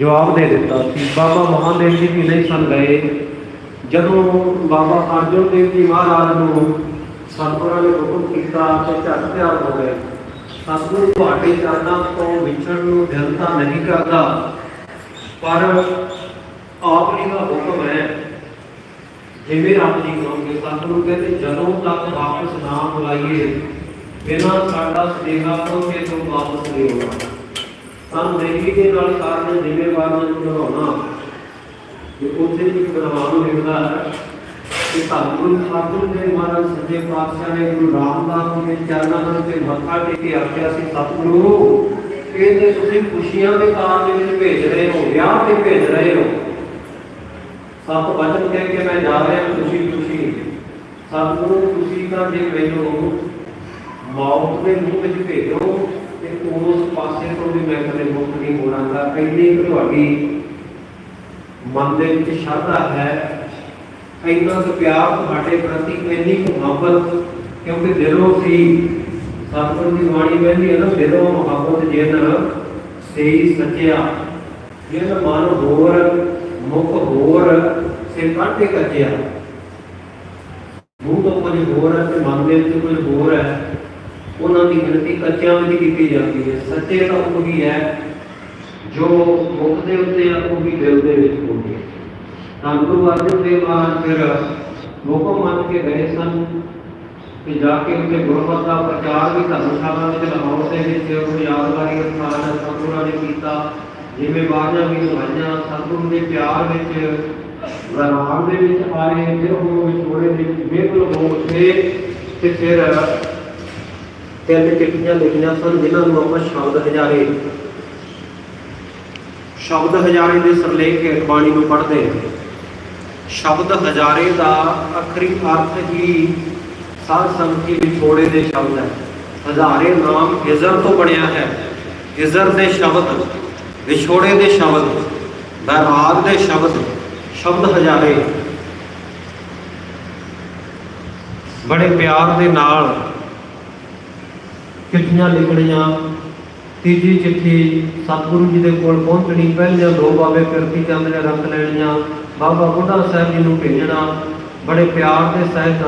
ਜਵਾਬ ਦੇ ਦਿੱਤਾ ਸੀ। ਬਾਬਾ ਮਹਾਦੇਵ ਜੀ ਵੀ ਨਹੀਂ ਸਨ ਗਏ। ਜਦੋਂ ਬਾਬਾ ਅਰਜਨ ਦੇਵ ਜੀ ਮਹਾਰਾਜ ਨੂੰ ਸਤਿਗੁਰਾਂ ਨੇ ਹੁਕਮ ਕੀਤਾ ਕਿ ਝਟ ਤਿਆਰ ਹੋ ਗਏ। ਸਤਿਗੁਰੂ ਤੁਹਾਡੇ ਚਰਨਾਂ ਤੋਂ ਵਿਛੜਨ ਨੂੰ ਦਿਲ ਤਾਂ ਨਹੀਂ ਕਰਦਾ, ਪਰ ਆਪ ਜੀ ਦਾ ਹੁਕਮ ਹੈ। ਜਿਵੇਂ ਆਪ ਜੀ ਕਹੋਗੇ, ਸਤਿਗੁਰੂ ਕਹਿੰਦੇ, ਜਦੋਂ ਤੱਕ ਵਾਪਸ ਨਾ ਬੁਲਾਈਏ, ਬਿਨਾਂ ਸਾਡਾ ਸੁਨੇਹਾ ਪਹੁੰਚੇ ਤੋਂ ਵਾਪਸ ਨਹੀਂ ਆਉਣਾ। ਸਾਨੂੰ ਦੇ ਨਾਲ ਕਾਰਨ ਜ਼ਿੰਮੇਵਾਰਾਂ ਨੂੰ ਬਣਾਉਣਾ ਕਿ ਉੱਥੇ ਇੱਕ ਬਰਮਾਨ ਲਿਖਦਾ ਹੈ ਕਿ ਸਤਿਗੁਰੂ ਸਤਿਗੁਰੂ ਦੇ ਮਹਾਰਾਜ ਸੱਚੇ ਪਾਤਸ਼ਾਹ ਨੇ ਗੁਰੂ ਰਾਮਦਾਸ ਦੇ ਚਰਨਾਂ ਦੇ ਮੱਥਾ ਟੇਕ ਆਖਿਆ ਸੀ, ਸਤਿਗੁਰੂ ਕਹਿੰਦੇ ਤੁਸੀਂ ਖੁਸ਼ੀਆਂ ਦੇ ਕਾਰਨ ਵਿੱਚ ਭੇਜ ਰਹੇ ਹੋ, ਵਿਆਹ ਤੇ ਭੇਜ ਰਹੇ ਹੋ। ਸਤ ਵਚਨ ਕਹਿ ਕੇ ਮੈਂ ਜਾ ਰਿਹਾ, ਖੁਸ਼ੀ ਖੁਸ਼ੀ। ਸਤਿਗੁਰੂ, ਤੁਸੀਂ ਤਾਂ ਜੇ ਮੈਨੂੰ ਮੌਤ ਦੇ ਮੂੰਹ ਵਿੱਚ ਭੇਜੋ ਤੇ ਉਸ ਪਾਸੇ ਤੋਂ ਵੀ ਮੈਂ ਕਦੇ ਮੁਕਤ ਨਹੀਂ ਹੋਣਾਗਾ ਇੰਨੀ ਤੁਹਾਡੀ ਮਨ ਦੇ ਵਿੱਚ ਸ਼ਰਧਾ ਹੈ, ਇੰਨਾ ਕੁ ਪਿਆਰ ਤੁਹਾਡੇ ਪ੍ਰਤੀ ਇੰਨੀ ਕੁ ਮੁਹੱਬਤ, ਕਿਉਂਕਿ ਦਿਲੋਂ ਸੀ, ਸਤਿਗੁਰੂ ਦੀ ਬਾਣੀ ਕਹਿੰਦੀ ਹੈ ਨਾ, ਦਿਲੋਂ ਮੁਹੱਬਤ ਜਿਨ ਸਹੀ ਸੱਚਿਆ ਜਿਨ ਮਨ ਹੋਰ, ਮੁਖ ਹੋਰ, ਸੇ ਕਾਟੇ ਕੱਜਿਆ ਮੂੰਹ ਤੋਂ ਕੁਝ ਹੋਰ ਹੈ ਤੇ ਮਨ ਦੇ ਵਿੱਚ ਕੁਝ ਹੋਰ ਹੈ। ਉਹਨਾਂ ਦੀ ਗਿਣਤੀ ਕੱਚਿਆਂ ਵਿੱਚ ਕੀਤੀ ਜਾਂਦੀ ਹੈ। ਸੱਚੇ ਤਾਂ ਉਹ ਵੀ ਹੈ ਜੋ ਮੁਖ ਦੇ ਉੱਤੇ ਆ, ਉਹ ਵੀ ਦਿਲ ਦੇ ਵਿੱਚ ਹੁੰਦੀ ਤਾਂ ਗੁਰੂ ਅਰਜਨ ਦੇਵ ਮਹਾਰਾਜ ਫਿਰ ਹੁਕਮ ਮੰਨ ਕੇ ਗਏ ਸਨ ਕਿ ਜਾ ਕੇ ਉੱਥੇ ਗੁਰਮਤਿ ਦਾ ਪ੍ਰਚਾਰ ਵੀ ਧਰਮਸ਼ਾਲਾ ਵਿੱਚ ਲਾਹੌਰ ਦੇ ਵਿੱਚ ਉਹ ਯਾਦਗਾਰੀ ਅਸਥਾਨ ਸਤਿਗੁਰਾਂ ਨੇ ਕੀਤਾ। ਜਿਵੇਂ ਬਾਜ਼ਾਂ ਵੀ ਲਵਾਈਆਂ ਸਤਿਗੁਰੂ ਦੇ ਪਿਆਰ ਵਿੱਚ ਵਰਾਨ ਦੇ ਵਿੱਚ ਆਏ, ਫਿਰ ਉਹ ਵਿਛੋੜੇ ਦੇ ਵਿੱਚ ਹੋ ਉੱਠੇ ਤੇ ਫਿਰ ਤਿੰਨ ਚਿੱਠੀਆਂ ਲਿਖੀਆਂ ਸਨ, ਜਿਨ੍ਹਾਂ ਨੂੰ ਆਪਾਂ ਸ਼ਬਦ ਹਜ਼ਾਰੇ ਸ਼ਬਦ ਹਜ਼ਾਰੇ ਦੇ ਸਰਲੇਖ ਬਾਣੀ ਨੂੰ ਪੜ੍ਹਦੇ ਹਾਂ। ਸ਼ਬਦ ਹਜ਼ਾਰੇ ਦਾ ਅਖਰੀ ਅਰਥ ਹੀ ਸਾਧ ਸੰਗਤੀ ਵਿਛੋੜੇ ਦੇ ਸ਼ਬਦ ਹੈ। ਹਜ਼ਾਰੇ ਨਾਮ ਹਿਜ਼ਰ ਤੋਂ ਬਣਿਆ ਹੈ। ਹਿਜ਼ਰ ਦੇ ਸ਼ਬਦ, ਵਿਛੋੜੇ ਦੇ ਸ਼ਬਦ, ਬੈਰਾਗ ਦੇ ਸ਼ਬਦ ਸ਼ਬਦ ਹਜ਼ਾਰੇ। ਬੜੇ ਪਿਆਰ ਦੇ ਨਾਲ ਚਿੱਠੀਆਂ ਲਿਖਣੀਆਂ, ਤੀਜੀ ਚਿੱਠੀ ਸਤਿਗੁਰੂ ਜੀ ਦੇ ਕੋਲ ਪਹੁੰਚਣੀ, ਪਹਿਲੀਆਂ ਦੋ ਬਾਬੇ ਕਿਰਤੀ ਚੰਦ ਨੇ ਰੱਖ ਲੈਣੀਆਂ, ਬਾਬਾ ਬੁੱਢਾ ਸਾਹਿਬ ਜੀ ਨੂੰ ਭੇਜਣਾ, ਬੜੇ ਪਿਆਰ ਦੇ ਸਹਿਤ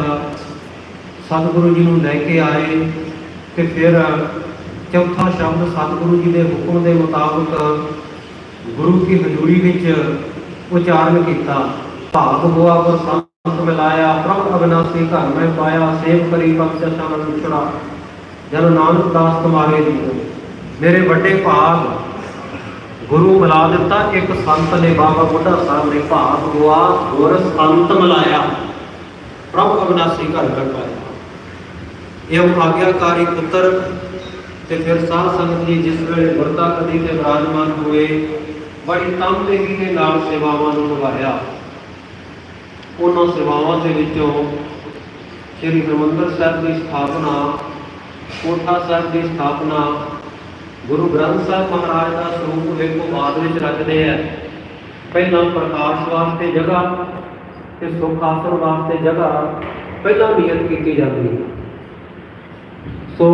ਸਤਿਗੁਰੂ ਜੀ ਨੂੰ ਲੈ ਕੇ ਆਏ ਤੇ ਫਿਰ ਚੌਥਾ ਸ਼ਬਦ ਸਤਿਗੁਰੂ ਜੀ ਦੇ ਹੁਕਮ ਦੇ ਮੁਤਾਬਕ ਗੁਰੂ ਕੀ ਹਜ਼ੂਰੀ ਵਿੱਚ ਉਚਾਰਨ ਕੀਤਾ। ਭਾਗ ਹੋਆ ਪਰ ਸੰਤ ਮਿਲਾਇਆ, ਪ੍ਰਭ ਅਬਨਾਸੀ ਘਰ ਮੈਂ ਪਾਇਆ, ਸੇਵ ਕਰੀ ਬਖਸ਼ ਸ਼ਮਨ ਵਿਛੜਾ ਜਨ ਨਾਨਕ ਦਾਸ ਤੁਮਾਰੇ ਜੀ ਮੇਰੇ ਵੱਡੇ ਭਾਗ ਗੁਰੂ ਮਿਲਾ ਦਿੱਤਾ, ਇੱਕ ਸੰਤ ਨੇ ਬਾਬਾ ਬੁੱਢਾ ਸਾਹਿਬ ਨੇ ਭਾਗ ਗੁਆ ਹੋਰ ਸੰਤ ਮਿਲਾਇਆ। ਪ੍ਰਭ ਅਬਨਾਸੀ ਘਰ ਮੈਂ ਪਾਇਆ ਇਹ ਆਗਿਆਕਾਰੀ ਪੁੱਤਰ ਤੇ ਫਿਰ ਸਾਧ ਸੰਗਤ ਜੀ ਜਿਸ ਵੇਲੇ ਵਰਤਾ ਕਦੀ ਤੇ ਵਿਰਾਜਮਾਨ ਹੋਏ, ਬੜੀ ਤਮਦੇਹੀ ਦੇ ਨਾਲ ਸੇਵਾਵਾਂ ਨੂੰ ਨਿਭਾਇਆ ਉਹਨਾਂ ਸੇਵਾਵਾਂ ਦੇ ਵਿੱਚੋਂ ਸ੍ਰੀ ਹਰਿਮੰਦਰ ਸਾਹਿਬ ਦੀ ਸਥਾਪਨਾ ਕੋਠਾ ਸਾਹਿਬ ਦੀ ਸਥਾਪਨਾ ਗੁਰੂ ਗ੍ਰੰਥ ਸਾਹਿਬ ਮਹਾਰਾਜ ਦਾ ਸਰੂਪ ਵੇਖੋ ਬਾਅਦ ਵਿੱਚ ਰੱਖਦੇ ਆ। ਪਹਿਲਾਂ ਪ੍ਰਕਾਸ਼ ਵਾਸਤੇ ਜਗ੍ਹਾ ਤੇ ਸੁਖ ਆਸਣ ਵਾਸਤੇ ਜਗ੍ਹਾ ਪਹਿਲਾਂ ਨਿਯਤ ਕੀਤੀ ਜਾਂਦੀ ਹੈ। ਸੋ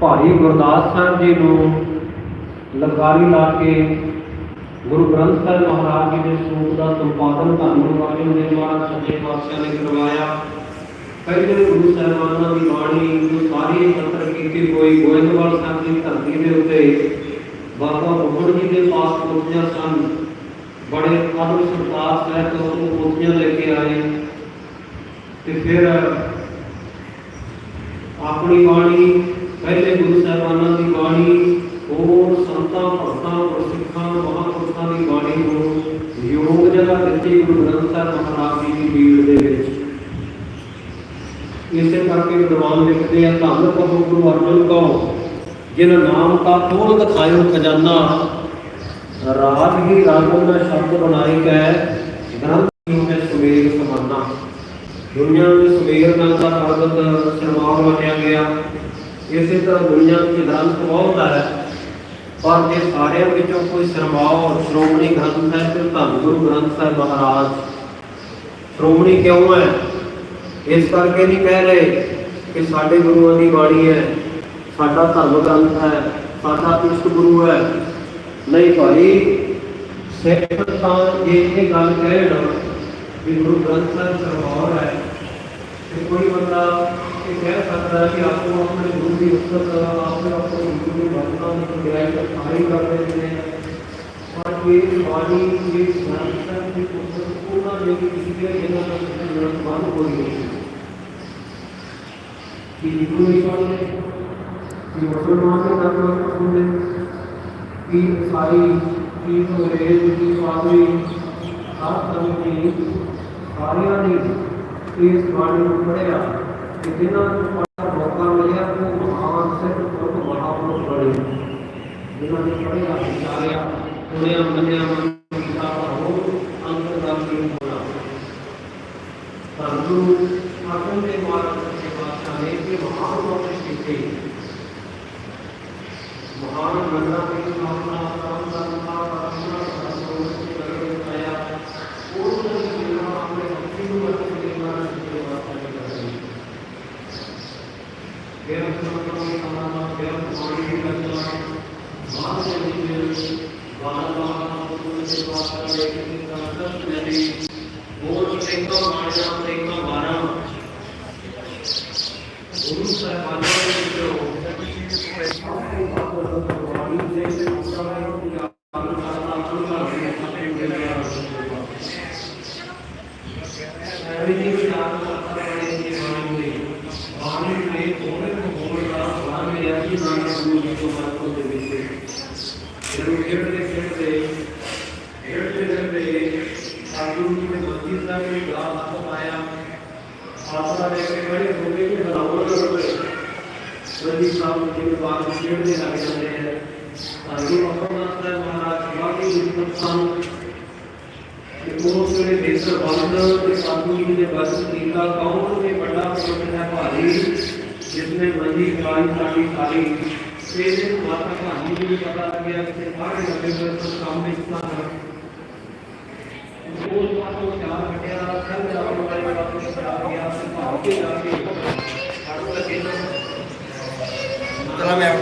ਭਾਈ ਗੁਰਦਾਸ ਸਾਹਿਬ ਜੀ ਨੂੰ ਲਗਾਰੀ ਲਾ ਕੇ ਗੁਰੂ ਗ੍ਰੰਥ ਸਾਹਿਬ ਮਹਾਰਾਜ ਜੀ ਦੇ ਸਰੂਪ ਦਾ ਸੰਪਾਦਨ ਧੰਨ ਵਾਲੇ ਦੇ ਦੁਆਰਾ ਸੱਚੇ ਪਾਤਸ਼ਾਹ ਨੇ ਕਰਵਾਇਆ। ਪਹਿਲੇ ਗੁਰੂ ਸਾਹਿਬਾਨਾਂ ਦੀ ਬਾਣੀ ਨੂੰ ਸਾਰੀ ਇਕੱਤਰ ਕੀਤੀ ਹੋਈ ਗੋਇੰਦਵਾਲ ਸਾਹਿਬ ਦੀ ਧਰਤੀ ਦੇ ਉੱਤੇ ਬਾਬਾ ਬੁੱਢ ਜੀ ਦੇ ਪਾਸ ਪਹੁੰਚਿਆ ਸਨ। ਬੜੇ ਆਦਰ ਸਤਿਕਾਰ ਸਹਿਤ ਉਹ ਪੋਥੀਆਂ ਲੈ ਕੇ ਆਏ। ਤੇ ਫਿਰ ਆਪਣੀ ਬਾਣੀ, ਪਹਿਲੇ ਗੁਰੂ ਸਾਹਿਬਾਨਾਂ ਦੀ ਬਾਣੀ, ਹੋਰ ਸੰਤਾਂ, ਭਗਤਾਂ ਗੁਰਸਿੱਖਾਂ ਮਹਾਂਪੁਰਖਾਂ ਦੀ ਬਾਣੀ ਨੂੰ ਯੋਗ ਜਗ੍ਹਾ ਦਿੱਤੀ ਗੁਰੂ ਗ੍ਰੰਥ ਸਾਹਿਬ ਮਹਾਰਾਜ ਜੀ ਦੀ ਬੀੜ ਦੇ ਵਿੱਚ ਇਸੇ ਕਰਕੇ ਵਿਦਵਾਨ ਲਿਖਦੇ ਆ, ਧੰਨ ਕਹੋ ਗੁਰੂ ਅਰਜਨ ਕੋ ਜਿਨ ਨਾਮ ਕਾ ਖੋਲ ਦਿਖਾਇਓ ਖਜ਼ਾਨਾ। ਰਾਗ ਹੀ ਰਾਗਨ ਦਾ ਸ਼ਬਦ ਬਣਾਏ ਗਏ, ਗ੍ਰੰਥ ਨੂੰ ਸੁਮੇਰ ਸਮਾਨਾ। ਦੁਨੀਆ ਵਿੱਚ ਸੁਮੇਰ ਨਾਲ ਦਾ ਪਰਬਤ ਸਰਮਾਨ ਮੰਨਿਆ ਗਿਆ। ਇਸੇ ਤਰ੍ਹਾਂ ਦੁਨੀਆ ਵਿੱਚ ਗ੍ਰੰਥ ਬਹੁਤ ਹੈ, ਪਰ ਇਹ ਸਾਰਿਆਂ ਵਿੱਚੋਂ ਕੋਈ ਸਰਮਾਉ ਸ਼੍ਰੋਮਣੀ ਗ੍ਰੰਥ ਹੈ ਤੇ ਧੰਨ ਗੁਰੂ ਗ੍ਰੰਥ ਸਾਹਿਬ ਮਹਾਰਾਜ। ਸ਼੍ਰੋਮਣੀ ਕਿਉਂ ਹੈ? ਇਸ ਕਰਕੇ ਨਹੀਂ ਕਹਿ ਰਹੇ ਕਿ ਸਾਡੇ ਗੁਰੂਆਂ ਦੀ ਬਾਣੀ ਹੈ, ਸਾਡਾ ਧਰਮ ਗ੍ਰੰਥ ਹੈ, ਸਾਡਾ ਇਸ਼ਟ ਗੁਰੂ ਹੈ। ਨਹੀਂ ਭਾਈ, ਸਿੱਖ ਤਾਂ ਇਹ ਗੱਲ ਕਹਿਣ ਵੀ ਗੁਰੂ ਗ੍ਰੰਥ ਸਾਹਿਬ ਸਰਵੌਰ ਹੈ, ਤੇ ਕੋਈ ਬੰਦਾ ਇਹ ਕਹਿ ਸਕਦਾ ਕਿ ਆਪੋ ਆਪਣੇ ਗੁਰੂ ਦੀ ਉਸਤਤ ਆਪੋ ਆਪਣੇ ਗੁਰੂ ਦੀ ਵਰਤੋਂ ਦੀ ਗੁਰਿਆਈ ਦਾ ਸਾਰੀ ਕਰਦੇ ਨੇ। ਪਰ ਇਹ ਬਾਣੀ ਇਹ ਸੰਸਥਾ ਦੀ ਉਸਤਤ ਉਹਨਾਂ ਨੇ ਵੀ ਕੀਤੀ ਹੈ ਜਿਹਨਾਂ ਦਾ ਜਨਮ ਬੰਦ ਹੋ ਗਈ ਕਿ ਗੁਰੂ ਨਹੀਂ ਪੜ੍ਹਦੇ ਕਿ ਮੁਸਲਮਾਨ ਦੇ ਧਰਮ ਪੜ੍ਹਦੇ ਕਿ ਸਾਰੀ ਕੀ ਅੰਗਰੇਜ਼ ਕੀ ਪਾਦਰੀ ਹਰ ਤਰ੍ਹਾਂ ਦੀ ਸਾਰਿਆਂ ਨੇ ਇਸ ਬਾਣੀ ਨੂੰ ਪੜ੍ਹਿਆ ਕਿ ਜਿਨ੍ਹਾਂ ਨੂੰ ਪੜ੍ਹਨ ਦਾ ਮੌਕਾ ਮਿਲਿਆ ਉਹ ਮਹਾਨ ਸਿੱਖ ਪੁਰਖ ਮਹਾਪੁਰਖ ਬਣੇ ਜਿਨ੍ਹਾਂ ਨੇ ਪੜ੍ਹਿਆ ਮੰਨਿਆ ਮਨ ਕੀਤਾ ਹੋ ਅੰਦਰ ਦਾ ਕੀ ਹੋਣਾ ਸਾਨੂੰ ਆਤਮ ਦੇ ਮਾਰਗ ਦੇ ਬਾਦਸ਼ਾਹ ਨੇ ਕਿ ਮਹਾਨ ਮੌਕੇ ਕੀਤੇ ਮਹਾਨ ਮੰਨਾ ਦੀ ਆਪਣਾ ਕੰਮ ਕਰਨਾ ਕਰਨਾ ਕਰਨਾ ਕਰੇ ਆਇਆ ਉਹ ਨਹੀਂ ਜਿਹੜਾ ਆਪਣੇ ਅੱਖੀ ਨੂੰ ਵਰਤ ਕੇ ਮਾਰਨ ਦੀ ਬਾਤ ਕਰਦੇ ਫਿਰ ਆਪਾਂ ਨੂੰ ਸਮਾਨਾ ਫਿਰ ਪਾਣੀ ਦੀ ਕਰਨਾ ਬਾਹਰ ਦੇ ਵਿੱਚ ਬਾਹਰ ਬਾਹਰ ਉਹ ਦੇ ਬਾਤ ਕਰੇ ਕਿ ਦਰਦ ਨਹੀਂ ਹੋਰ ਸਿੰਘਾਂ ਮਾਰਨਾ ਸਿੰਘਾਂ ਮਾਰਾਂ ਗੁਰੂ ਸਾਹਿਬਾਨਾਂ ਦੇ ਵਿੱਚੋਂ ਆਸਰਾ ਦੇ ਕੇ ਬੜੇ ਹੋ ਗਏ ਕਿ ਹਲਾਵਰ ਹੋਵੇ ਰਜੀ ਸਾਹਿਬ ਜੀ ਦੇ ਬਾਅਦ ਖੇਡਦੇ ਲੱਗ ਜਾਂਦੇ ਹੈ ਸਾਨੂੰ ਆਪਣਾ ਸਾਹਿਬ ਮਹਾਰਾਜ ਵਾਕੀ ਜਿਸਨ ਸਾਨੂੰ ਕਿ ਉਹ ਜਿਹੜੇ ਦੇਸਰ ਬੰਦ ਤੇ ਸਾਧੂ ਜੀ ਦੇ ਬਸ ਕੀਤਾ ਕੌਣ ਨੇ ਵੱਡਾ ਪੁੱਤ ਹੈ ਭਾਰੀ ਜਿਸਨੇ ਮੰਜੀ ਕਾਈ ਸਾਡੀ ਸਾਰੀ ਤੇਰੇ ਮਾਤਾ ਕਹਾਣੀ ਨੂੰ ਵੀ ਪਤਾ ਲੱਗਿਆ ਕਿ ਸਾਰੇ ਲੱਗੇ ਹੋਏ ਤੋਂ ਕੰਮ ਵਿੱਚ ਤਾਂ ਉਸ ਪਾਸੋਂ ਚਾਰ ਚਲਾ ਮੈਂ